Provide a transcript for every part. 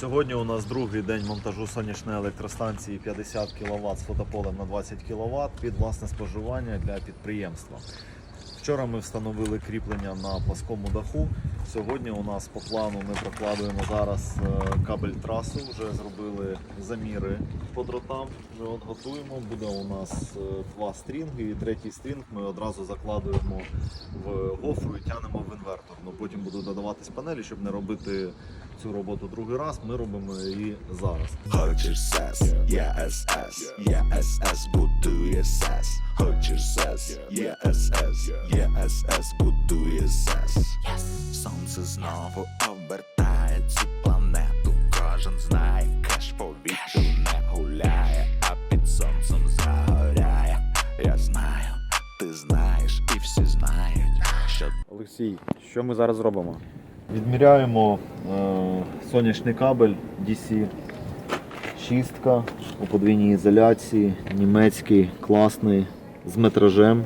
Сьогодні у нас другий день монтажу сонячної електростанції 50 кВт з фотополем на 20 кВт під власне споживання для підприємства. Вчора ми встановили кріплення на пласкому даху. Сьогодні у нас по плану ми прокладуємо зараз е, кабель трасу. Вже зробили заміри по дротам. Вже от готуємо. Буде у нас е, два стрінги, і третій стрінг ми одразу закладуємо в гофру і тянемо в інвертор. Ну потім будуть додаватись панелі, щоб не робити цю роботу другий раз. Ми робимо її зараз. Хочеш сес, є СС, є СС, будує сес. Хочеш сес, є СС, є СС, будує сес. Сонце знову обертає цю планету. Кожен знає, кеш по вітру не гуляє, а під сонцем загоряє. Я знаю, ти знаєш, і всі знають, що Олексій, що ми зараз робимо? Відміряємо е, сонячний кабель DC 6 у подвійній ізоляції, німецький, класний, з метражем.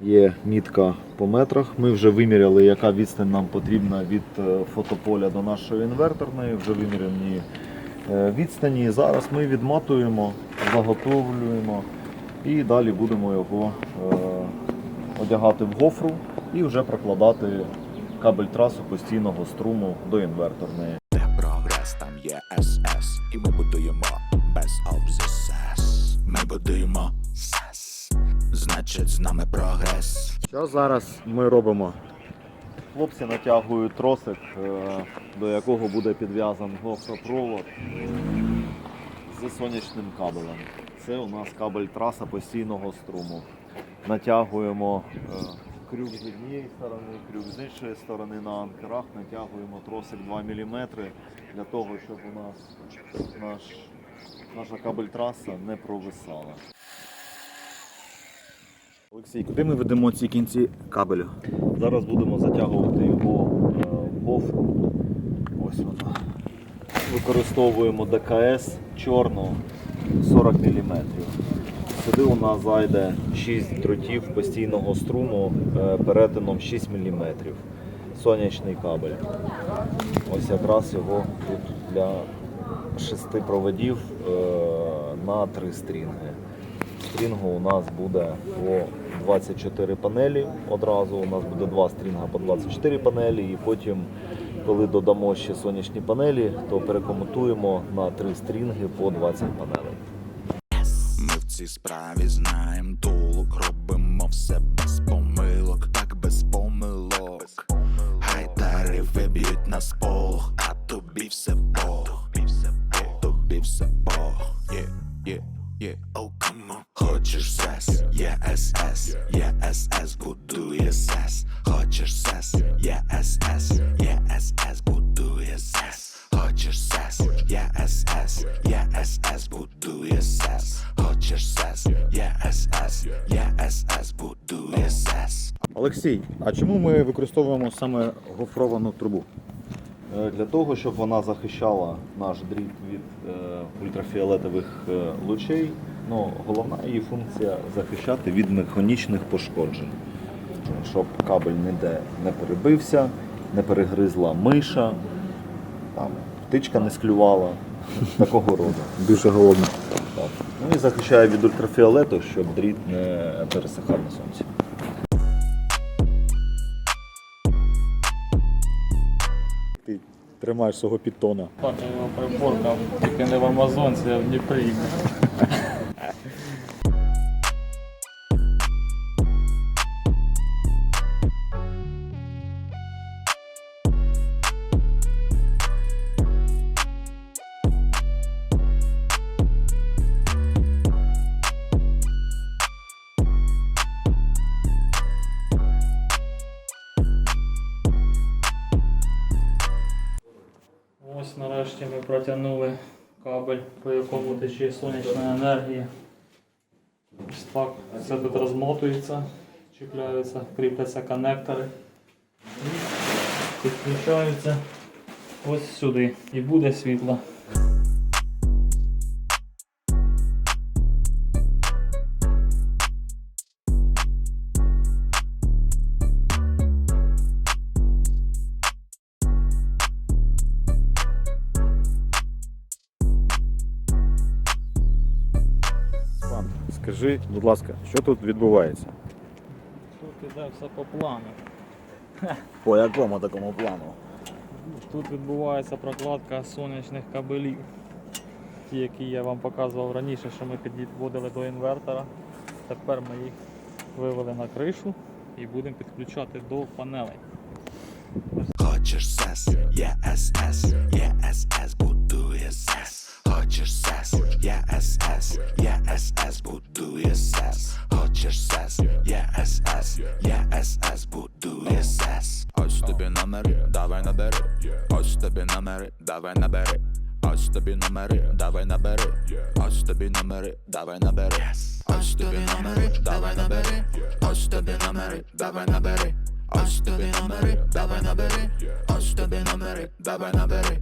Є мітка по метрах. Ми вже виміряли, яка відстань нам потрібна від е, фотополя до нашої інверторної, вже виміряні е, відстані. Зараз ми відматуємо, заготовлюємо і далі будемо його е, одягати в гофру і вже прокладати кабель трасу постійного струму до інверторної. де прогрес, там є СС. І ми будуємо без обзісес. Ми будуємо СЕС. Значить, з нами прогрес. Що зараз ми робимо? Хлопці натягують тросик, е, до якого буде підв'язаний гофропровод з сонячним кабелем. Це у нас кабель траса постійного струму. Натягуємо е, крюк з однієї сторони, крюк з іншої сторони на анкерах, натягуємо тросик 2 мм для того, щоб у нас наш, наша кабель траса не провисала. Олексій, куди ми ведемо ці кінці кабелю? Зараз будемо затягувати його е, в. Ось вона. Використовуємо ДКС чорну 40 мм. Сюди у нас зайде 6 дротів постійного струму е, перетином 6 мм. Сонячний кабель. Ось якраз його тут для 6 проводів е, на 3 стрінги. Стрінгу у нас буде по 24 панелі. Одразу у нас буде два стрінга по 24 панелі, і потім, коли додамо ще сонячні панелі, то перекомутуємо на три стрінги по 20 панелей. Ми в цій справі знаєм толок, робимо все без помилок, так без помилок. Хай тарифи б'ють на сполох, а тобі все бог. Тобі все бог. Є, є, є, on. Хочеш сес, є СС, є СС, будує сес. Хочеш сес, є СС, є СС, будує сес. Хочеш сес, є СС, є СС, будує сес. Хочеш сес, є СС, є СС, будує сес. Олексій, а чому ми використовуємо саме гофровану трубу? Е, Для того, щоб вона захищала наш дріт від е, ультрафіолетових е, лучей, ну, головна її функція захищати від механічних пошкоджень, щоб кабель ніде не перебився, не перегризла миша, там, птичка не склювала, такого роду. Дуже голодно. Так. Ну і захищає від ультрафіолету, щоб дріт не пересихав на сонці. Ти тримаєш свого підтона. Так, я його приборкав, тільки не в Амазонці, а в Дніпрі. Протягнули кабель, по якому тече сонячна енергія. Так все тут розмотується, чіпляються, кріпляться коннектори і підключаються ось сюди. І буде світло. Скажи, будь ласка, що тут відбувається? Тут іде все по плану. По якому такому плану? Тут відбувається прокладка сонячних кабелів. Ті, які я вам показував раніше, що ми підводили до інвертора. Тепер ми їх вивели на кришу і будемо підключати до панелей. Хочеш сес, є тобі номери, давай набери. Ось тобі номери, давай набери. Ось тобі номери, давай набери. Ось тобі номери, давай набери. Ось тобі номери, давай набери. Ось тобі номери, давай набери. Ось тобі номери, давай набери. Ось тобі номери, давай набери.